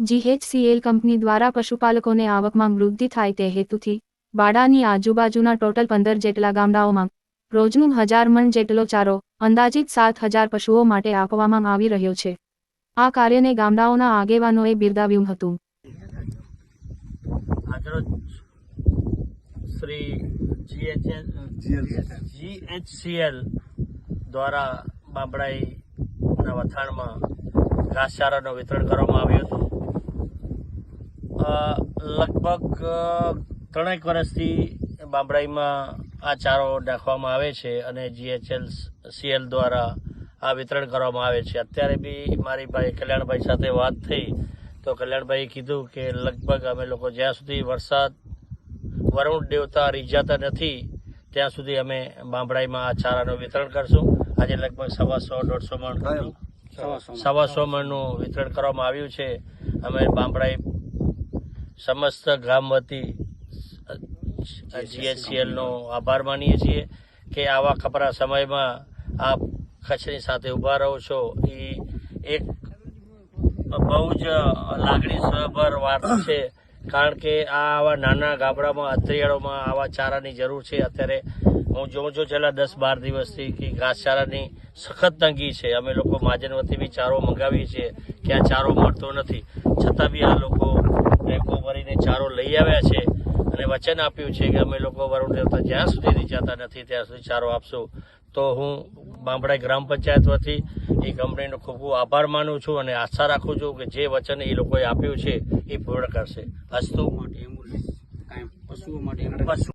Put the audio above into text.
GHCL company દ્વારા પશુપાલકોને આવકમાં વૃદ્ધિ થાય તે હેતુથી બાડાની આજુબાજુના ટોટલ પંદર જેટલા ગામડાઓમાં રોજનું હજાર મણ જેટલો ચારો અંદાજિત સાત હજાર પશુઓ માટે આપવામાં આવી રહ્યો છે. આ કાર્યને ગામડાઓના આગેવાનોએ બિરદાવ્યું હતું. શ્રી જીએચસીએલ દ્વારા બાબડાઈના વથાણમાં ઘાસચારાનું વિતરણ કરવામાં આવ્યું હતું. લગભગ ત્રણેક વર્ષથી બાબરાઈમાં આ ચારો નાખવામાં આવે છે અને જીએચએલ સીએલ દ્વારા આ વિતરણ કરવામાં આવે છે. અત્યારે બી મારી ભાઈ કલ્યાણભાઈ સાથે વાત થઈ તો કલ્યાણભાઈએ કીધું કે લગભગ અમે લોકો જ્યાં સુધી વરસાદ વરુણ દેવતા રીઝાતા નથી ત્યાં સુધી અમે બાંભડાઈમાં આ ચારાનું વિતરણ કરશું. આજે લગભગ સવા સો દોઢસો મણ સવા સો મણનું વિતરણ કરવામાં આવ્યું છે. અમે બાંભડાઈ સમસ્ત ગામ વતી જીએચસીએલનો આભાર માનીએ છીએ કે આવા કપરા સમયમાં આપ કચ્છની સાથે ઊભા રહો છો. એ એક બહુ જ લાગણી સભર વાત છે. કારણ કે આ આવા નાના ગામડામાં અત્રિયાળોમાં આવા ચારાની જરૂર છે. અત્યારે હું જોઉં છું છેલ્લા દસ બાર દિવસથી કે ઘાસચારાની સખત તંગી છે. અમે લોકો મહાજન વતી બી ચારો મંગાવીએ છીએ. કે આ ચારો મળતો નથી. છતાં બી આ લોકો ટેમ્પો ભરીને ચારો લઈ આવ્યા છે અને વચન આપ્યું છે કે અમે લોકો વરુણ દેવતા જ્યાં સુધી રીચાતા નથી ત્યાં સુધી ચારો આપશું. તો હું બાંભડા ગ્રામ પંચાયત વતી એ કંપનીનો ખૂબ ખૂબ આભાર માનું છું અને આશા રાખું છું કે જે વચન એ લોકોએ આપ્યું છે એ પૂર્ણ કરશે. હસ્તુ માટે પશુઓ માટે પશુ